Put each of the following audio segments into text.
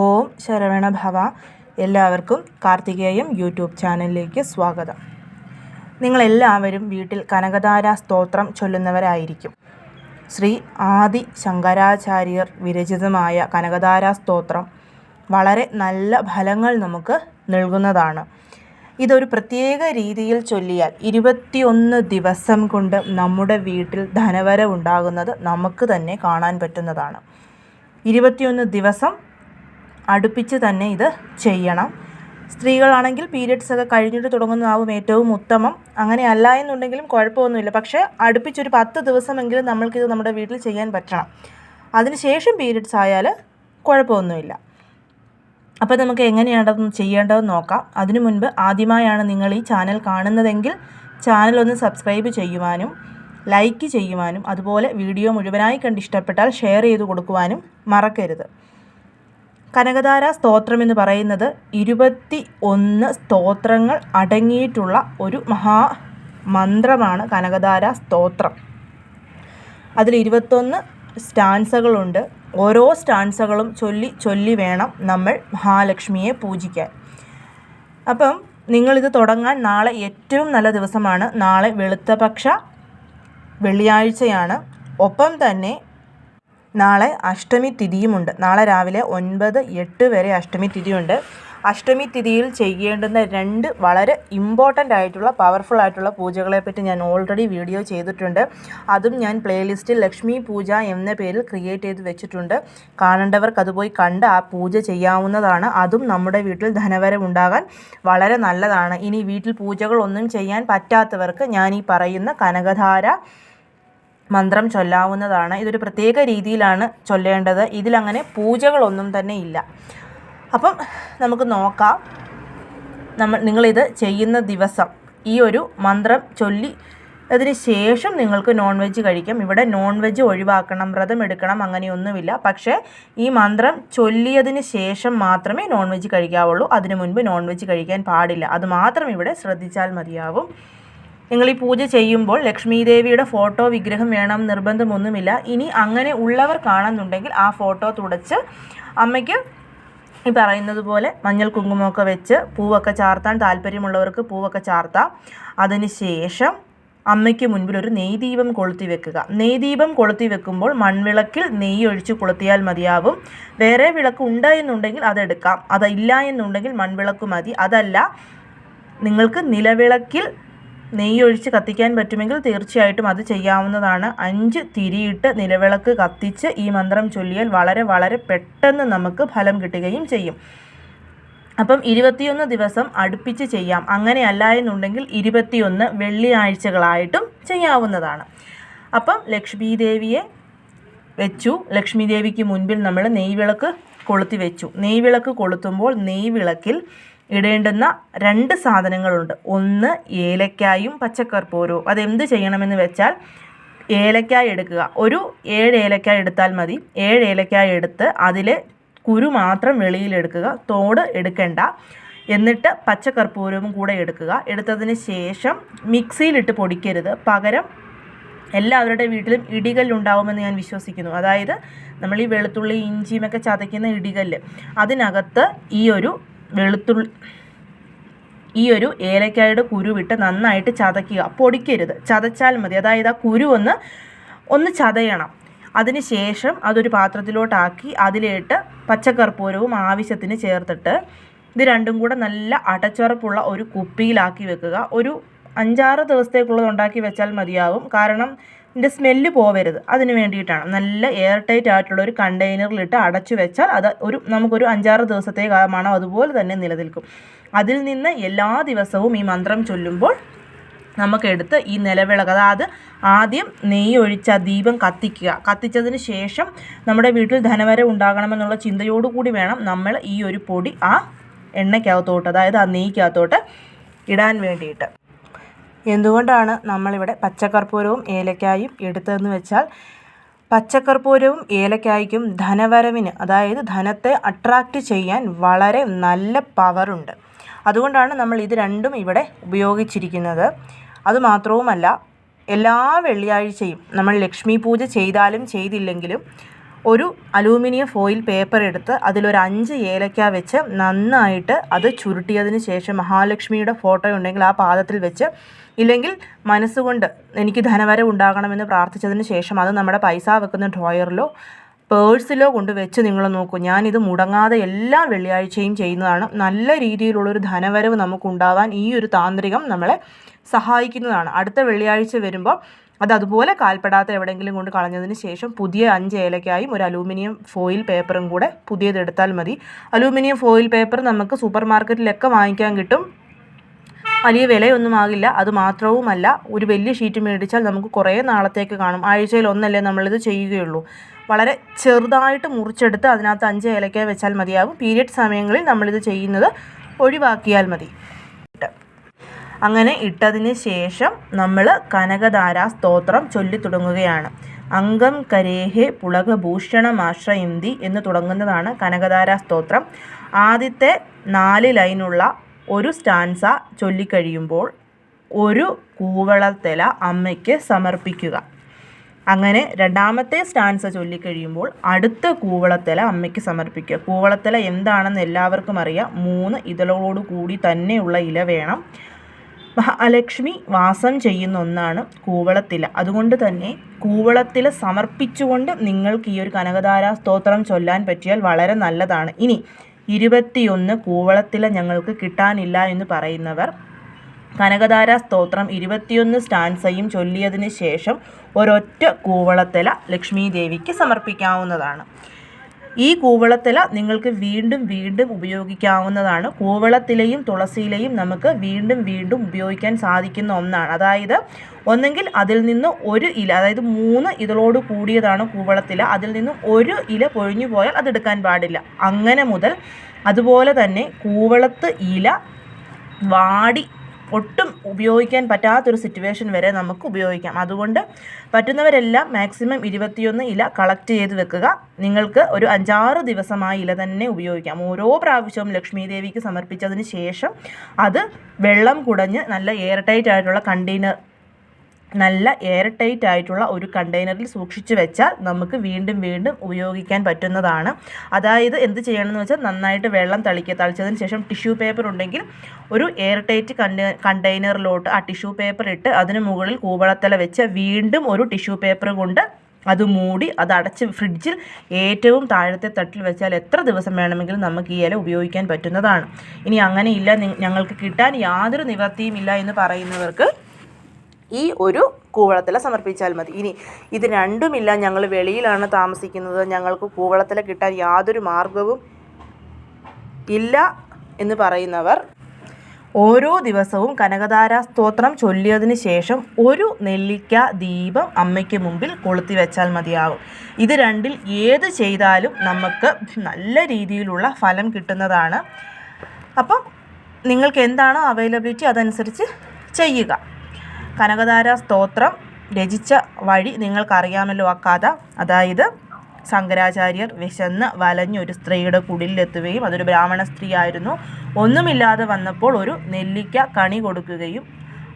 ഓം ശരവണ ഭവ. എല്ലാവർക്കും കാർത്തികേയം യൂട്യൂബ് ചാനലിലേക്ക് സ്വാഗതം. നിങ്ങളെല്ലാവരും വീട്ടിൽ കനകധാര സ്തോത്രം ചൊല്ലുന്നവരായിരിക്കും. ശ്രീ ആദി ശങ്കരാചാര്യർ വിരചിതമായ കനകധാര സ്തോത്രം വളരെ നല്ല ഫലങ്ങൾ നമുക്ക് നൽകുന്നതാണ്. ഇതൊരു പ്രത്യേക രീതിയിൽ ചൊല്ലിയാൽ ഇരുപത്തിയൊന്ന് ദിവസം കൊണ്ട് നമ്മുടെ വീട്ടിൽ ധനവരവുണ്ടാകുന്നത് നമുക്ക് തന്നെ കാണാൻ പറ്റുന്നതാണ്. ഇരുപത്തിയൊന്ന് ദിവസം അടുപ്പിച്ച് തന്നെ ഇത് ചെയ്യണം. സ്ത്രീകളാണെങ്കിൽ പീരിയഡ്സ് ഒക്കെ കഴിഞ്ഞിട്ട് തുടങ്ങുന്നതാവും ഏറ്റവും ഉത്തമം. അങ്ങനെ അല്ല എന്നുണ്ടെങ്കിലും കുഴപ്പമൊന്നുമില്ല. പക്ഷേ അടുപ്പിച്ചൊരു പത്ത് ദിവസമെങ്കിലും നമ്മൾക്കിത് നമ്മുടെ വീട്ടിൽ ചെയ്യാൻ പറ്റണം. അതിനുശേഷം പീരിയഡ്സ് ആയാൽ കുഴപ്പമൊന്നുമില്ല. അപ്പോൾ നമുക്ക് എങ്ങനെയാണ് ചെയ്യേണ്ടതെന്ന് നോക്കാം. അതിനു മുൻപ് ആദ്യമായാണ് നിങ്ങൾ ഈ ചാനൽ കാണുന്നതെങ്കിൽ ചാനൽ ഒന്ന് സബ്സ്ക്രൈബ് ചെയ്യുവാനും ലൈക്ക് ചെയ്യുവാനും അതുപോലെ വീഡിയോ മുഴുവനായി കണ്ട് ഇഷ്ടപ്പെട്ടാൽ ഷെയർ ചെയ്ത് കൊടുക്കുവാനും മറക്കരുത്. കനകധാര സ്തോത്രം എന്ന് പറയുന്നത് ഇരുപത്തി ഒന്ന് സ്തോത്രങ്ങൾ അടങ്ങിയിട്ടുള്ള ഒരു മഹാ മന്ത്രമാണ് കനകധാര സ്തോത്രം. അതിൽ ഇരുപത്തൊന്ന് സ്റ്റാൻസകളുണ്ട്. ഓരോ സ്റ്റാൻസകളും ചൊല്ലി ചൊല്ലി വേണം നമ്മൾ മഹാലക്ഷ്മിയെ പൂജിക്കാൻ. അപ്പം നിങ്ങളിത് തുടങ്ങാൻ നാളെ ഏറ്റവും നല്ല ദിവസമാണ്. നാളെ വെളുത്തപക്ഷ വെള്ളിയാഴ്ചയാണ്. ഒപ്പം തന്നെ നാളെ അഷ്ടമി തിഥിയുമുണ്ട്. നാളെ രാവിലെ ഒൻപത് എട്ട് വരെ അഷ്ടമി തിഥിയുണ്ട്. അഷ്ടമി തിഥിയിൽ ചെയ്യേണ്ടുന്ന രണ്ട് വളരെ ഇമ്പോർട്ടന്റ് ആയിട്ടുള്ള പവർഫുൾ ആയിട്ടുള്ള പൂജകളെ പറ്റി ഞാൻ ഓൾറെഡി വീഡിയോ ചെയ്തിട്ടുണ്ട്. അതും ഞാൻ പ്ലേലിസ്റ്റിൽ ലക്ഷ്മി പൂജ എന്ന പേരിൽ ക്രിയേറ്റ് ചെയ്ത് വെച്ചിട്ടുണ്ട്. കാണേണ്ടവർക്ക് അത് പോയി കണ്ട് ആ പൂജ ചെയ്യാവുന്നതാണ്. അതും നമ്മുടെ വീട്ടിൽ ധനവരം ഉണ്ടാകാൻ വളരെ നല്ലതാണ്. ഇനി വീട്ടിൽ പൂജകളൊന്നും ചെയ്യാൻ പറ്റാത്തവർക്ക് ഞാൻ ഈ പറയുന്ന കനകധാര മന്ത്രം ചൊല്ലാവുന്നതാണ്. ഇതൊരു പ്രത്യേക രീതിയിലാണ് ചൊല്ലേണ്ടത്. ഇതിലങ്ങനെ പൂജകളൊന്നും തന്നെ ഇല്ല. അപ്പം നമുക്ക് നോക്കാം. നമ്മൾ നിങ്ങളിത് ചെയ്യുന്ന ദിവസം ഈ ഒരു മന്ത്രം ചൊല്ലി അതിന് ശേഷം നിങ്ങൾക്ക് നോൺ വെജ് കഴിക്കാം. ഇവിടെ നോൺ വെജ് ഒഴിവാക്കണം വ്രതം എടുക്കണം അങ്ങനെയൊന്നുമില്ല. പക്ഷേ ഈ മന്ത്രം ചൊല്ലിയതിന് ശേഷം മാത്രമേ നോൺ വെജ് കഴിക്കാവുള്ളൂ. അതിനു മുൻപ് നോൺ വെജ് കഴിക്കാൻ പാടില്ല. അത് മാത്രം ഇവിടെ ശ്രദ്ധിച്ചാൽ മതിയാവും. നിങ്ങൾ ഈ പൂജ ചെയ്യുമ്പോൾ ലക്ഷ്മി ദേവിയുടെ ഫോട്ടോ വിഗ്രഹം വേണം നിർബന്ധമൊന്നുമില്ല. ഇനി അങ്ങനെ ഉള്ളവർ കാണുന്നുണ്ടെങ്കിൽ ആ ഫോട്ടോ തുടച്ച് അമ്മയ്ക്ക് ഈ പറയുന്നത് പോലെ മഞ്ഞൾ കുങ്കുമമൊക്കെ വെച്ച് പൂവൊക്കെ ചാർത്താൻ താല്പര്യമുള്ളവർക്ക് പൂവൊക്കെ ചാർത്താം. അതിനുശേഷം അമ്മയ്ക്ക് മുൻപിൽ ഒരു നെയ്ദീപം കൊളുത്തി വെക്കുക. നെയ്ദീപം കൊളുത്തി വെക്കുമ്പോൾ മൺവിളക്കിൽ നെയ്യ് ഒഴിച്ച് കൊളുത്തിയാൽ മതിയാവും. വേറെ വിളക്ക് ഉണ്ട് എന്നുണ്ടെങ്കിൽ അതെടുക്കാം അതില്ല എന്നുണ്ടെങ്കിൽ മൺവിളക്ക് മതി. അതല്ല നിങ്ങൾക്ക് നിലവിളക്കിൽ നെയ്യൊഴിച്ച് കത്തിക്കാൻ പറ്റുമെങ്കിൽ തീർച്ചയായിട്ടും അത് ചെയ്യാവുന്നതാണ്. അഞ്ച് തിരിയിട്ട് നിലവിളക്ക് കത്തിച്ച് ഈ മന്ത്രം ചൊല്ലിയാൽ വളരെ വളരെ പെട്ടെന്ന് നമുക്ക് ഫലം കിട്ടുകയും ചെയ്യും. അപ്പം ഇരുപത്തിയൊന്ന് ദിവസം അടുപ്പിച്ച് ചെയ്യാം. അങ്ങനെയല്ല എന്നുണ്ടെങ്കിൽ ഇരുപത്തിയൊന്ന് വെള്ളിയാഴ്ചകളായിട്ടും ചെയ്യാവുന്നതാണ്. അപ്പം ലക്ഷ്മി ദേവിയെ വെച്ചു. ലക്ഷ്മി ദേവിക്ക് മുൻപിൽ നമ്മൾ നെയ്വിളക്ക് കൊളുത്തി വെച്ചു. നെയ്വിളക്ക് കൊളുത്തുമ്പോൾ നെയ്വിളക്കിൽ ഇടേണ്ടുന്ന രണ്ട് സാധനങ്ങളുണ്ട്. ഒന്ന് ഏലക്കായും പച്ചക്കർപ്പൂരവും. അതെന്ത് ചെയ്യണമെന്ന് വെച്ചാൽ ഏലക്കായ എടുക്കുക. ഒരു ഏഴ് ഏലക്കായ എടുത്താൽ മതി. ഏഴ് ഏലക്കായ എടുത്ത് അതിൽ കുരു മാത്രം വെളിയിലെടുക്കുക തോട് എടുക്കേണ്ട. എന്നിട്ട് പച്ചക്കർപ്പൂരവും കൂടെ എടുക്കുക. എടുത്തതിന് ശേഷം മിക്സിയിലിട്ട് പൊടിക്കരുത്. പകരം എല്ലാവരുടെ വീട്ടിലും ഇടികല്ലുണ്ടാവുമെന്ന് ഞാൻ വിശ്വസിക്കുന്നു. അതായത് നമ്മൾ ഈ വെളുത്തുള്ളി ഇഞ്ചിയുമൊക്കെ ചതയ്ക്കുന്ന ഇടികല്ല്. അതിനകത്ത് ഈ ഒരു വെളുത്തുള്ളി ഈ ഒരു ഏലക്കായുടെ കുരുവിട്ട് നന്നായിട്ട് ചതയ്ക്കുക. പൊടിക്കരുത് ചതച്ചാൽ മതി. അതായത് ആ കുരു ഒന്ന് ഒന്ന് ചതയണം. അതിനുശേഷം അതൊരു പാത്രത്തിലോട്ടാക്കി അതിലേട്ട് പച്ചക്കർപ്പൂരവും ആവശ്യത്തിന് ചേർത്തിട്ട് ഇത് രണ്ടും കൂടെ നല്ല അടച്ചുറപ്പുള്ള ഒരു കുപ്പിയിലാക്കി വെക്കുക. ഒരു അഞ്ചാറ് ദിവസത്തേക്കുള്ളത് ഉണ്ടാക്കി വെച്ചാൽ മതിയാവും. കാരണം ഇതിന്റെ സ്മെല്ല് പോവരുത്. അതിന് വേണ്ടിയിട്ടാണ്. നല്ല എയർ ടൈറ്റ് ആയിട്ടുള്ള ഒരു കണ്ടെയ്നറിലിട്ട് അടച്ചു വെച്ചാൽ അത് ഒരു നമുക്കൊരു അഞ്ചാറ് കാലമാണ് മണം അതുപോലെ തന്നെ നിലനിൽക്കും. അതിൽ നിന്ന് എല്ലാ ദിവസവും ഈ മന്ത്രം ചൊല്ലുമ്പോൾ നമുക്കെടുത്ത് ഈ നിലവിളക്ക് അതായത് ആദ്യം നെയ്യ് ഒഴിച്ച ദീപം കത്തിക്കുക. കത്തിച്ചതിന് ശേഷം നമ്മുടെ വീട്ടിൽ ധനവരം ഉണ്ടാകണമെന്നുള്ള ചിന്തയോടുകൂടി വേണം നമ്മൾ ഈ ഒരു പൊടി ആ എണ്ണയ്ക്കകത്തോട്ട് അതായത് ആ നെയ്ക്കകത്തോട്ട് ഇടാൻ വേണ്ടിയിട്ട്. എന്തുകൊണ്ടാണ് നമ്മളിവിടെ പച്ചക്കർപ്പൂരവും ഏലക്കായും എടുത്തതെന്ന് വെച്ചാൽ പച്ചക്കർപ്പൂരവും ഏലക്കായ്ക്കും ധനവരവിന് അതായത് ധനത്തെ അട്രാക്റ്റ് ചെയ്യാൻ വളരെ നല്ല പവറുണ്ട് അതുകൊണ്ടാണ് നമ്മൾ ഇത് രണ്ടും ഇവിടെ ഉപയോഗിച്ചിരിക്കുന്നത്. അതുമാത്രവുമല്ല എല്ലാ വെള്ളിയാഴ്ചയും നമ്മൾ ലക്ഷ്മി പൂജ ചെയ്താലും ചെയ്തില്ലെങ്കിലും ഒരു അലൂമിനിയം ഫോയിൽ പേപ്പർ എടുത്ത് അതിലൊരു അഞ്ച് ഏലക്ക വെച്ച് നന്നായിട്ട് അത് ചുരുട്ടിയതിന് ശേഷം മഹാലക്ഷ്മിയുടെ ഫോട്ടോ ഉണ്ടെങ്കിൽ ആ പാദത്തിൽ വെച്ച് ഇല്ലെങ്കിൽ മനസ്സുകൊണ്ട് എനിക്ക് ധനവരവ് ഉണ്ടാകണമെന്ന് പ്രാർത്ഥിച്ചതിന് ശേഷം അത് നമ്മുടെ പൈസ വെക്കുന്ന ഡ്രോയറിലോ പേഴ്സിലോ കൊണ്ട് വെച്ച് നിങ്ങൾ നോക്കൂ. ഞാനിത് മുടങ്ങാതെ എല്ലാ വെള്ളിയാഴ്ചയും ചെയ്യുന്നതാണ്. നല്ല രീതിയിലുള്ളൊരു ധനവരവ് നമുക്കുണ്ടാവാൻ ഈ ഒരു താന്ത്രികം നമ്മളെ സഹായിക്കുന്നതാണ്. അടുത്ത വെള്ളിയാഴ്ച വരുമ്പോൾ അത് അതുപോലെ കാൽപ്പെടാത്ത എവിടെയെങ്കിലും കൊണ്ട് കളഞ്ഞതിന് ശേഷം പുതിയ അഞ്ച് ഏലക്കായും ഒരു അലൂമിനിയം ഫോയിൽ പേപ്പറും കൂടെ പുതിയതെടുത്താൽ മതി. അലൂമിനിയം ഫോയിൽ പേപ്പർ നമുക്ക് സൂപ്പർ മാർക്കറ്റിലൊക്കെ വാങ്ങിക്കാൻ കിട്ടും. വലിയ വിലയൊന്നും ആകില്ല. അത് മാത്രവുമല്ല ഒരു വലിയ ഷീറ്റ് മേടിച്ചാൽ നമുക്ക് കുറേ നാളത്തേക്ക് കാണും. ആഴ്ചയിൽ ഒന്നല്ലേ നമ്മളിത് ചെയ്യുകയുള്ളൂ. വളരെ ചെറുതായിട്ട് മുറിച്ചെടുത്ത് അതിനകത്ത് അഞ്ച് ഏലക്ക വെച്ചാൽ മതിയാകും പീരിയഡ് സമയങ്ങളിൽ നമ്മളിത് ചെയ്യുന്നത് ഒഴിവാക്കിയാൽ മതി. അങ്ങനെ ഇട്ടതിന് ശേഷം നമ്മൾ കനകധാര സ്തോത്രം ചൊല്ലി തുടങ്ങുകയാണ്. അംഗം കരേഹെ പുളകഭൂഷണമാശ്രയന്തി എന്ന് തുടങ്ങുന്നതാണ് കനകധാര സ്തോത്രം. ആദ്യത്തെ നാല് ലൈനുള്ള ഒരു സ്റ്റാൻസ ചൊല്ലിക്കഴിയുമ്പോൾ ഒരു കൂവളത്തില അമ്മയ്ക്ക് സമർപ്പിക്കുക. അങ്ങനെ രണ്ടാമത്തെ സ്റ്റാൻസ ചൊല്ലിക്കഴിയുമ്പോൾ അടുത്ത കൂവളത്തില അമ്മയ്ക്ക് സമർപ്പിക്കുക. കൂവളത്തില എന്താണെന്ന് എല്ലാവർക്കും അറിയാം. മൂന്ന് ഇതളോട് കൂടി തന്നെയുള്ള ഇല വേണം. മഹാലക്ഷ്മി വാസം ചെയ്യുന്ന ഒന്നാണ് കൂവളത്തില. അതുകൊണ്ട് തന്നെ കൂവളത്തില സമർപ്പിച്ചുകൊണ്ട് നിങ്ങൾക്ക് ഈ ഒരു കനകധാരാ സ്തോത്രം ചൊല്ലാൻ പറ്റിയാൽ വളരെ നല്ലതാണ്. ഇനി ഇരുപത്തിയൊന്ന് കൂവളത്തില ഞങ്ങൾക്ക് കിട്ടാനില്ല എന്ന് പറയുന്നവർ കനകധാര സ്തോത്രം ഇരുപത്തിയൊന്ന് സ്റ്റാൻസയും ചൊല്ലിയതിന് ശേഷം ഒരൊറ്റ കൂവളത്തില ലക്ഷ്മീദേവിക്ക് സമർപ്പിക്കാവുന്നതാണ്. ഈ കൂവളത്തില നിങ്ങൾക്ക് വീണ്ടും വീണ്ടും ഉപയോഗിക്കാവുന്നതാണ്. കൂവളത്തിലയും തുളസിയിലയും നമുക്ക് വീണ്ടും വീണ്ടും ഉപയോഗിക്കാൻ സാധിക്കുന്ന ഒന്നാണ്. അതായത് ഒന്നെങ്കിൽ അതിൽ നിന്ന് ഒരു ഇല അതായത് മൂന്ന് ഇതളോട് കൂടിയതാണ് കൂവളത്തില. അതിൽ നിന്നും ഒരു ഇല പൊഴിഞ്ഞു പോയാൽ അതെടുക്കാൻ പാടില്ല. അങ്ങനെ മുതൽ അതുപോലെ തന്നെ കൂവളത്ത് ഇല വാടി ഒട്ടും ഉപയോഗിക്കാൻ പറ്റാത്തൊരു സിറ്റുവേഷൻ വരെ നമുക്ക് ഉപയോഗിക്കാം. അതുകൊണ്ട് പറ്റുന്നവരെല്ലാം മാക്സിമം ഇരുപത്തിയൊന്ന് ഇല കളക്ട് ചെയ്ത് വെക്കുക. നിങ്ങൾക്ക് ഒരു അഞ്ചാറ് ദിവസമായി ഇല തന്നെ ഉപയോഗിക്കാം. ഓരോ പ്രാവശ്യവും ലക്ഷ്മി ദേവിക്ക് സമർപ്പിച്ചതിന് ശേഷം അത് വെള്ളം കുടഞ്ഞ് നല്ല എയർ ടൈറ്റ് ആയിട്ടുള്ള കണ്ടെയ്നർ നല്ല എയർ ടൈറ്റ് ആയിട്ടുള്ള ഒരു കണ്ടെയ്നറിൽ സൂക്ഷിച്ചു വെച്ചാൽ നമുക്ക് വീണ്ടും വീണ്ടും ഉപയോഗിക്കാൻ പറ്റുന്നതാണ്. അതായത് എന്ത് ചെയ്യണമെന്ന് വെച്ചാൽ നന്നായിട്ട് വെള്ളം തളിക്കുക. തളിച്ചതിന് ശേഷം ടിഷ്യൂ പേപ്പർ ഉണ്ടെങ്കിൽ ഒരു എയർ ടൈറ്റ് കണ്ടെയ്നറിലോട്ട് ആ ടിഷ്യൂ പേപ്പർ ഇട്ട് അതിന് മുകളിൽ കൂവളത്തല വെച്ച് വീണ്ടും ഒരു ടിഷ്യൂ പേപ്പർ കൊണ്ട് അത് മൂടി അത് അടച്ച് ഫ്രിഡ്ജിൽ ഏറ്റവും താഴത്തെ തട്ടിൽ വെച്ചാൽ എത്ര ദിവസം വേണമെങ്കിലും നമുക്ക് ഈ ഇല ഉപയോഗിക്കാൻ പറ്റുന്നതാണ്. ഇനി അങ്ങനെയില്ല ഞങ്ങൾക്ക് കിട്ടാൻ യാതൊരു നിവൃത്തിയും ഇല്ല എന്ന് പറയുന്നവർക്ക് ഈ ഒരു കൂവളത്തില സമർപ്പിച്ചാൽ മതി. ഇനി ഇത് രണ്ടുമില്ല. ഞങ്ങൾ വെളിയിലാണ് താമസിക്കുന്നത്. ഞങ്ങൾക്ക് കൂവളത്തില കിട്ടാൻ യാതൊരു മാർഗവും ഇല്ല എന്ന് പറയുന്നവർ ഓരോ ദിവസവും കനകധാര സ്തോത്രം ചൊല്ലിയതിന് ശേഷം ഒരു നെല്ലിക്ക ദീപം അമ്മയ്ക്ക് മുമ്പിൽ കൊളുത്തി വെച്ചാൽ മതിയാകും. ഇത് രണ്ടിൽ ഏത് ചെയ്താലും നമുക്ക് നല്ല രീതിയിലുള്ള ഫലം കിട്ടുന്നതാണ്. അപ്പം നിങ്ങൾക്ക് എന്താണോ അവൈലബിലിറ്റി അതനുസരിച്ച് ചെയ്യുക. കനകധാര സ്തോത്രം രചിച്ച വഴി നിങ്ങൾക്കറിയാമല്ലോ ആ കഥ. അതായത് ശങ്കരാചാര്യർ വിശന്ന് വലഞ്ഞൊരു സ്ത്രീയുടെ കുടിലെത്തുകയും അതൊരു ബ്രാഹ്മണ സ്ത്രീ ആയിരുന്നു ഒന്നുമില്ലാതെ വന്നപ്പോൾ ഒരു നെല്ലിക്ക കണി കൊടുക്കുകയും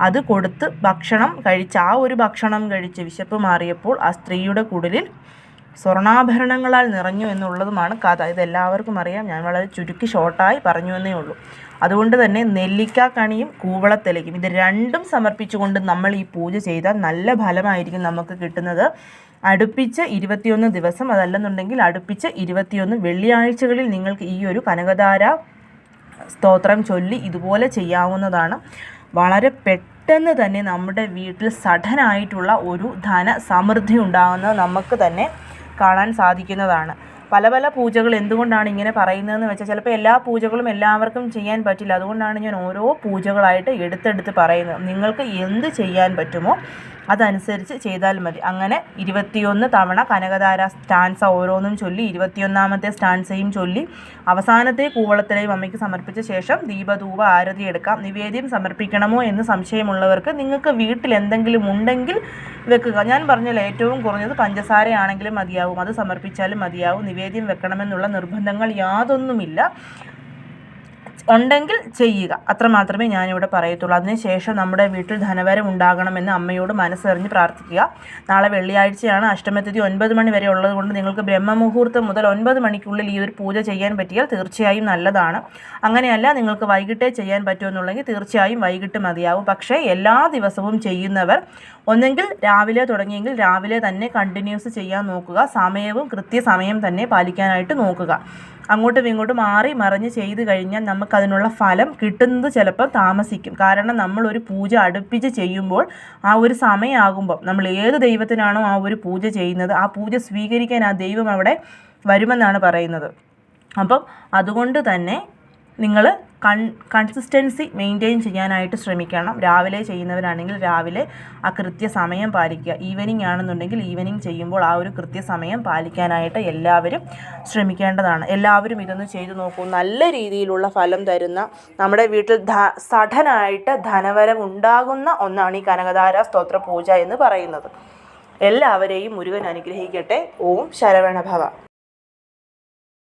അത് കൊടുത്ത് ഭക്ഷണം കഴിച്ച് ആ ഒരു ഭക്ഷണം കഴിച്ച് വിശപ്പ് മാറിയപ്പോൾ ആ സ്ത്രീയുടെ കുടിലിൽ സ്വർണാഭരണങ്ങളാൽ നിറഞ്ഞു എന്നുള്ളതുമാണ് കഥ. ഇതെല്ലാവർക്കും അറിയാം. ഞാൻ വളരെ ചുരുക്കി ഷോർട്ടായി പറഞ്ഞു എന്നേ ഉള്ളൂ. അതുകൊണ്ട് തന്നെ നെല്ലിക്ക കണിയും കൂവളത്തിലയ്ക്കും ഇത് രണ്ടും സമർപ്പിച്ചുകൊണ്ട് നമ്മൾ ഈ പൂജ ചെയ്താൽ നല്ല ഫലമായിരിക്കും നമുക്ക് കിട്ടുന്നത്. അടുപ്പിച്ച് ഇരുപത്തിയൊന്ന് ദിവസം അതല്ലെന്നുണ്ടെങ്കിൽ അടുപ്പിച്ച് ഇരുപത്തിയൊന്ന് വെള്ളിയാഴ്ചകളിൽ നിങ്ങൾക്ക് ഈ ഒരു കനകധാര സ്തോത്രം ചൊല്ലി ഇതുപോലെ ചെയ്യാവുന്നതാണ്. വളരെ പെട്ടെന്ന് തന്നെ നമ്മുടെ വീട്ടിൽ സഡനായിട്ടുള്ള ഒരു ധന സമൃദ്ധി ഉണ്ടാകുന്നത് നമുക്ക് തന്നെ കാണാൻ സാധിക്കുന്നതാണ്. പല പല പൂജകൾ എന്തുകൊണ്ടാണ് ഇങ്ങനെ പറയുന്നതെന്ന് വെച്ചാൽ ചിലപ്പോൾ എല്ലാ പൂജകളും എല്ലാവർക്കും ചെയ്യാൻ പറ്റില്ല. അതുകൊണ്ടാണ് ഞാൻ ഓരോ പൂജകളായിട്ട് എടുത്തെടുത്ത് പറയുന്നത്. നിങ്ങൾക്ക് എന്ത് ചെയ്യാൻ പറ്റുമോ അതനുസരിച്ച് ചെയ്താൽ മതി. അങ്ങനെ ഇരുപത്തിയൊന്ന് തവണ കനകധാര സ്റ്റാൻസ ഓരോന്നും ചൊല്ലി ഇരുപത്തിയൊന്നാമത്തെ സ്റ്റാൻസയും ചൊല്ലി അവസാനത്തെ കൂവളത്തിലെയും അമ്മയ്ക്ക് സമർപ്പിച്ച ശേഷം ദീപധൂപ ആരതി എടുക്കാം. നിവേദ്യം സമർപ്പിക്കണമോ എന്ന് സംശയമുള്ളവർക്ക് നിങ്ങൾക്ക് വീട്ടിൽ എന്തെങ്കിലും ഉണ്ടെങ്കിൽ വെക്കുക. ഞാൻ പറഞ്ഞല്ലോ ഏറ്റവും കുറഞ്ഞത് പഞ്ചസാരയാണെങ്കിലും മതിയാവും. അത് സമർപ്പിച്ചാലും മതിയാവും. നിവേദ്യം വെക്കണമെന്നുള്ള നിർബന്ധങ്ങൾ യാതൊന്നുമില്ല. ഉണ്ടെങ്കിൽ ചെയ്യുക. അത്ര മാത്രമേ ഞാനിവിടെ പറയത്തുള്ളൂ. അതിനുശേഷം നമ്മുടെ വീട്ടിൽ ധനവരം ഉണ്ടാകണമെന്ന് അമ്മയോട് മനസ്സറിഞ്ഞ് പ്രാർത്ഥിക്കുക. നാളെ വെള്ളിയാഴ്ചയാണ്. അഷ്ടമതിഥി ഒൻപത് മണി വരെ ഉള്ളത് കൊണ്ട് നിങ്ങൾക്ക് ബ്രഹ്മമുഹൂർത്തം മുതൽ ഒൻപത് മണിക്കുള്ളിൽ ഈ ഒരു പൂജ ചെയ്യാൻ പറ്റിയാൽ തീർച്ചയായും നല്ലതാണ്. അങ്ങനെയല്ല നിങ്ങൾക്ക് വൈകിട്ടേ ചെയ്യാൻ പറ്റുമെന്നുണ്ടെങ്കിൽ തീർച്ചയായും വൈകിട്ട് മതിയാവും. പക്ഷേ എല്ലാ ദിവസവും ചെയ്യുന്നവർ ഒന്നെങ്കിൽ രാവിലെ തുടങ്ങിയെങ്കിൽ രാവിലെ തന്നെ കണ്ടിന്യൂസ് ചെയ്യാൻ നോക്കുക. സമയവും കൃത്യസമയം തന്നെ പാലിക്കാനായിട്ട് നോക്കുക. അങ്ങോട്ടും ഇങ്ങോട്ടും മാറി മറിഞ്ഞ് ചെയ്ത് കഴിഞ്ഞാൽ നമുക്കതിനുള്ള ഫലം കിട്ടുന്നത് ചിലപ്പോൾ താമസിക്കും. കാരണം നമ്മൾ ഒരു പൂജ അടുപ്പിച്ച് ചെയ്യുമ്പോൾ ആ ഒരു സമയമാകുമ്പോൾ നമ്മൾ ഏത് ദൈവത്തിനാണോ ആ ഒരു പൂജ ചെയ്യുന്നത് ആ പൂജ സ്വീകരിക്കാൻ ആ ദൈവം അവിടെ വരുമെന്നാണ് പറയുന്നത്. അപ്പം അതുകൊണ്ട് തന്നെ നിങ്ങൾ കൺ കൺസിസ്റ്റൻസി മെയിന്റെയിൻ ചെയ്യാനായിട്ട് ശ്രമിക്കണം. രാവിലെ ചെയ്യുന്നവരാണെങ്കിൽ രാവിലെ ആ കൃത്യസമയം പാലിക്കുക. ഈവനിങ് ആണെന്നുണ്ടെങ്കിൽ ഈവനിങ് ചെയ്യുമ്പോൾ ആ ഒരു കൃത്യസമയം പാലിക്കാനായിട്ട് എല്ലാവരും ശ്രമിക്കേണ്ടതാണ്. എല്ലാവരും ഇതൊന്ന് ചെയ്തു നോക്കൂ. നല്ല രീതിയിലുള്ള ഫലം തരുന്ന നമ്മുടെ വീട്ടിൽ ധ സഡനായിട്ട് ധനവരം ഉണ്ടാകുന്ന ഒന്നാണ് ഈ കനകധാര സ്തോത്ര പൂജ എന്ന് പറയുന്നത്. എല്ലാവരെയും മുരുകൻ അനുഗ്രഹിക്കട്ടെ. ഓം ശരവണഭവ.